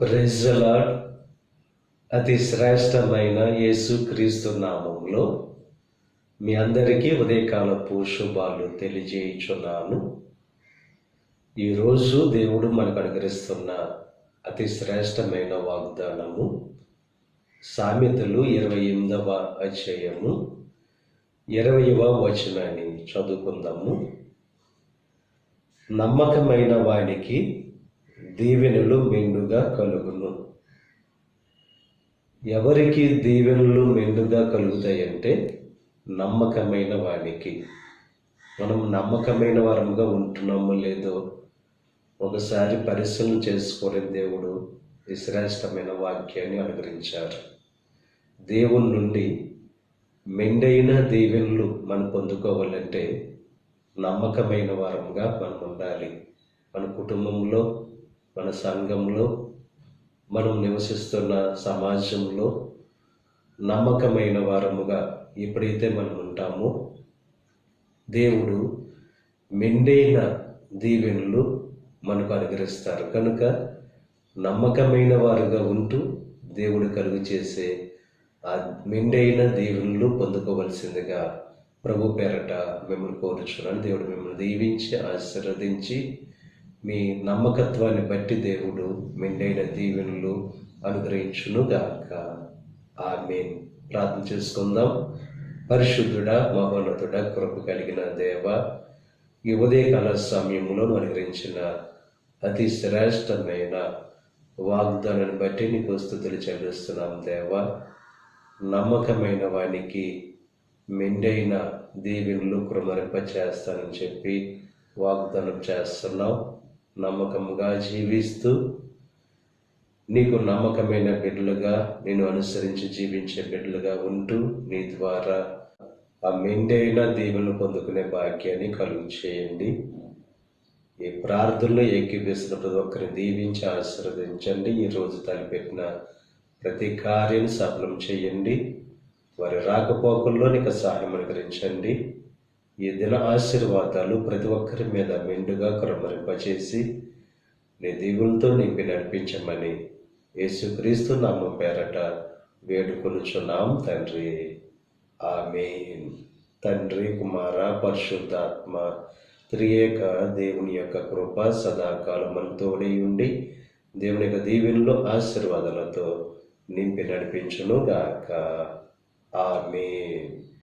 ప్రెజలాడ్ అతి శ్రేష్టమైన యేసుక్రీస్తు నామంలో మీ అందరికీ ఉదయకాలపు శుభాలు తెలియజేయుచున్నాను. ఈరోజు దేవుడు మనకు అనుగ్రహిస్తున్న అతి శ్రేష్టమైన వాగ్దానము సామెతలు ఇరవై ఎనిమిదవ అధ్యాయము ఇరవైవ వచనాన్ని చదువుకుందాము. నమ్మకమైన వానికి దీవెనలు మెండుగా కలుగును. ఎవరికి దీవెనలు మెండుగా కలుగుతాయంటే నమ్మకమైన వాడికి మనం నమ్మకమైన వారముగా ఉంటున్నామో లేదో ఒకసారి పరిశీలన చేసుకునే దేవుడు ఈ శ్రేష్టమైన వాక్యాన్ని అనుగ్రహించారు దేవుని నుండి మెండైన దీవెనలు మనం పొందుకోవాలంటే నమ్మకమైన వారంగా మనం ఉండాలి. మన కుటుంబంలో మన సంఘంలో మనం నివసిస్తున్న సమాజంలో నమ్మకమైన వారముగా ఎప్పుడైతే మనం ఉంటామో దేవుడు మెండైన దీవెనలు మనకు అనుగ్రహిస్తారు. కనుక నమ్మకమైన వారుగా ఉంటూ దేవుడు కలుగు చేసే ఆ మెండైన దీవెనలు పొందుకోవలసిందిగా ప్రభు పేరట మిమ్మల్ని కోరుచున్నాను. దేవుడు మిమ్మల్ని దీవించి ఆశీర్వదించి మీ నమ్మకత్వాన్ని బట్టి దేవుడు మెండైన దీవెనలు అనుగ్రహించును గాక ఆమె ప్రార్థన చేసుకుందాం. పరిశుద్ధుడ మహోన్నతుడ కృప కలిగిన దేవ ఈ ఉదయకాల సమయంలో అనుగ్రహించిన అతి శ్రేష్టమైన వాగ్దానాన్ని బట్టి నీకు స్థుతులు చెల్లిస్తున్నాం దేవా. నమ్మకమైన వానికి మెండైన దీవెనలు కృమరింప చేస్తానని చెప్పి వాగ్దానం చేస్తున్నావు నమ్మకముగా జీవిస్తూ నీకు నమ్మకమైన బిడ్డలుగా నేను అనుసరించి జీవించే బిడ్డలుగా ఉంటూ నీ ద్వారా ఆ మెండైన దీవెనలు పొందుకునే భాగ్యాన్ని కలుగు చేయండి. ఈ ప్రార్థనలో ఏకీపిస్తున్న ప్రతి ఒక్కరిని దీవించి ఆశీర్వదించండి. ఈ రోజు తలపెట్టిన ప్రతి కార్యం సఫలం చేయండి. వారి రాకపోకల్లో నీకు సహాయం అనుకరించండి ఈ దిన ఆశీర్వాదాలు ప్రతి ఒక్కరి మీద మెండుగా క్రమరింపచేసి నీ దీవులతో నింపి నడిపించమని యేసుక్రీస్తు నామం పేరట వేడుకొనుచున్నాం తండ్రి. ఆమె తండ్రి కుమార పరిశుద్ధాత్మ త్రియేక దేవుని యొక్క కృప సదాకాలం మనతోనే ఉండి దేవుని యొక్క దీవెనలో ఆశీర్వాదాలతో నింపి నడిపించును గాక ఆమె